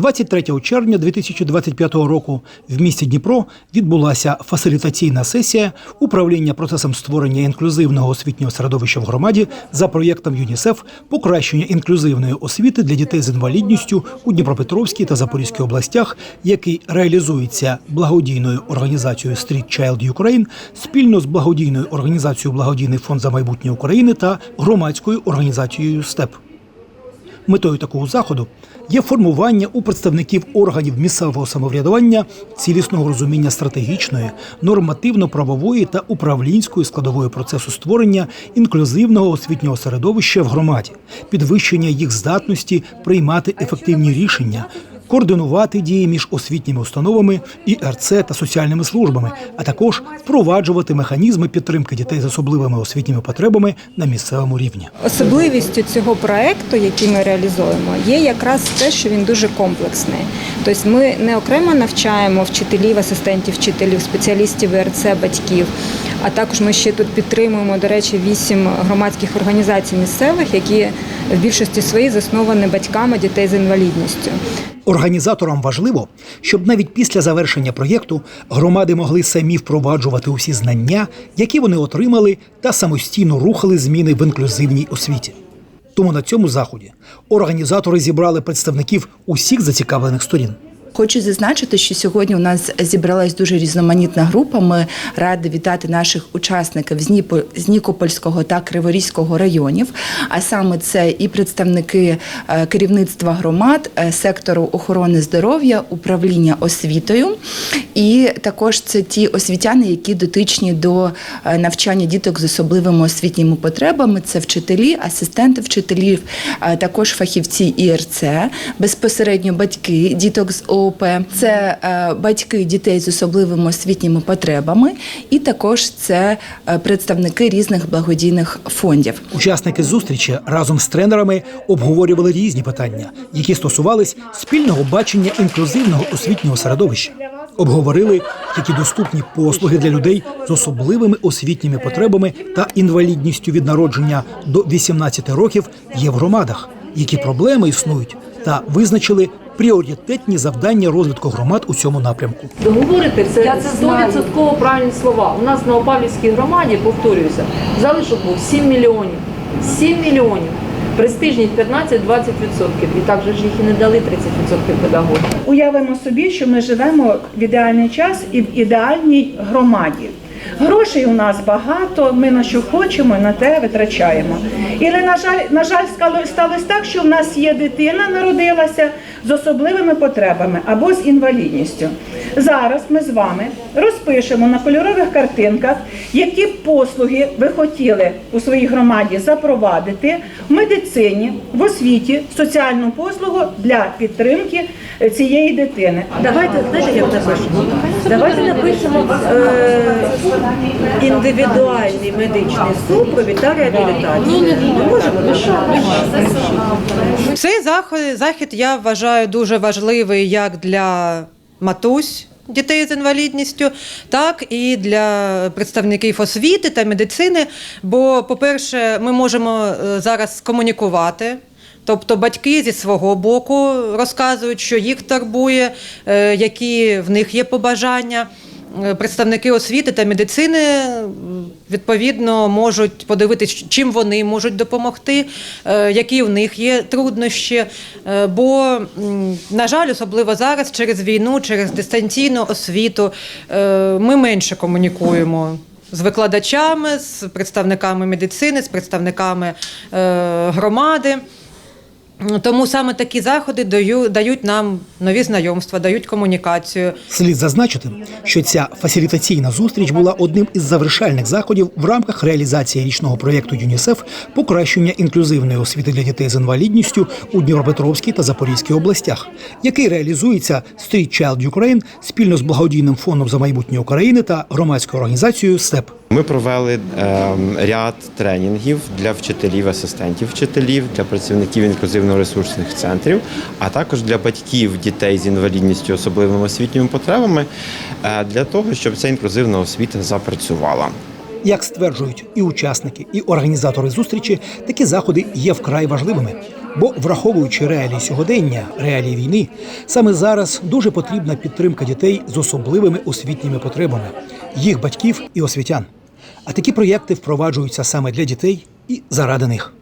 23 червня 2025 року в місті Дніпро відбулася фасилітаційна сесія управління процесом створення інклюзивного освітнього середовища в громаді за проєктом ЮНІСЕФ покращення інклюзивної освіти для дітей з інвалідністю у Дніпропетровській та Запорізькій областях, який реалізується благодійною організацією Street Child Ukraine спільно з благодійною організацією Благодійний фонд за майбутнє України та громадською організацією СТЕП. Метою такого заходу є формування у представників органів місцевого самоврядування цілісного розуміння стратегічної, нормативно-правової та управлінської складової процесу створення інклюзивного освітнього середовища в громаді, підвищення їх здатності приймати ефективні рішення. Координувати дії між освітніми установами ІРЦ та соціальними службами, а також впроваджувати механізми підтримки дітей з особливими освітніми потребами на місцевому рівні. Особливістю цього проекту, який ми реалізуємо, є якраз те, що він дуже комплексний. Тобто ми не окремо навчаємо вчителів, асистентів вчителів, спеціалістів ІРЦ, батьків. А також ми ще тут підтримуємо, до речі, вісім громадських організацій місцевих, які в більшості своїй засновані батьками дітей з інвалідністю. Організаторам важливо, щоб навіть після завершення проєкту громади могли самі впроваджувати усі знання, які вони отримали, та самостійно рухали зміни в інклюзивній освіті. Тому на цьому заході організатори зібрали представників усіх зацікавлених сторін. Хочу зазначити, що сьогодні у нас зібралась дуже різноманітна група. Ми раді вітати наших учасників з Нікопольського та Криворізького районів. А саме це і представники е, керівництва громад, е, сектору охорони здоров'я, управління освітою, і також це ті освітяни, які дотичні до е, навчання діток з особливими освітніми потребами. Це вчителі, асистенти вчителів, також фахівці ІРЦ, безпосередньо батьки діток з ООП, це е, батьки дітей з особливими освітніми потребами, і також це е, представники різних благодійних фондів. Учасники зустрічі разом з тренерами обговорювали різні питання, які стосувались спільного бачення інклюзивного освітнього середовища. Обговорили, які доступні послуги для людей з особливими освітніми потребами та інвалідністю від народження до 18 років є в громадах, які проблеми існують, та визначили пріоритетні завдання розвитку громад у цьому напрямку. Ви говорите, це 100% правильні слова. У нас на Опалівській громаді, повторююся, залишок був 7 мільйонів. 7 мільйонів. Престижність 15-20%. І так же ж їх і не дали 30% педагогів. Уявимо собі, що ми живемо в ідеальний час і в ідеальній громаді. Грошей у нас багато, ми на що хочемо, на те витрачаємо. І на жаль, на жаль, стало- сталося так, що в нас є дитина, народилася з особливими потребами або з інвалідністю. Зараз ми з вами розпишемо на кольорових картинках, які послуги ви хотіли у своїй громаді запровадити в медицині, в освіті, соціальну послугу для підтримки е, цієї дитини. Давайте знаєте, як напишемо? Давайте напишемо е, індивідуальний медичний супровід та реабілітацію. Ми можемо? Цей захід, захід я вважаю дуже важливий як для матусь. Дітей з інвалідністю, так і для представників освіти та медицини. Бо, по-перше, ми можемо е, зараз комунікувати. Тобто батьки зі свого боку розказують, що їх турбує, е, які в них є побажання. Е, Представники освіти та медицини відповідно можуть подивитись, чим вони можуть допомогти, е, які в них є труднощі. Е, Бо, на жаль, особливо зараз, через війну, через дистанційну освіту, е, ми менше комунікуємо. З викладачами, з представниками медицини, з представниками е, громади. Тому саме такі заходи даю- дають нам нові знайомства, дають комунікацію. Слід зазначити, що ця фасилітаційна зустріч була одним із завершальних заходів в рамках реалізації річного проєкту ЮНІСЕФ покращення інклюзивної освіти для дітей з інвалідністю у Дніпропетровській та Запорізькій областях, який реалізується Street Child Ukraine спільно з благодійним фондом за майбутнє України та громадською організацією СТЕП. Ми провели ем, ряд тренінгів для вчителів, асистентів вчителів, для працівників інклюзивно-ресурсних центрів, а також для батьків дітей з інвалідністю, особливими освітніми потребами, е, для того, щоб ця інклюзивна освіта запрацювала. Як стверджують і учасники, і організатори зустрічі, такі заходи є вкрай важливими, Бо, враховуючи реалії сьогодення, реалії війни, саме зараз дуже потрібна підтримка дітей з особливими освітніми потребами, їх батьків і освітян. А такі проєкти впроваджуються саме для дітей і заради них.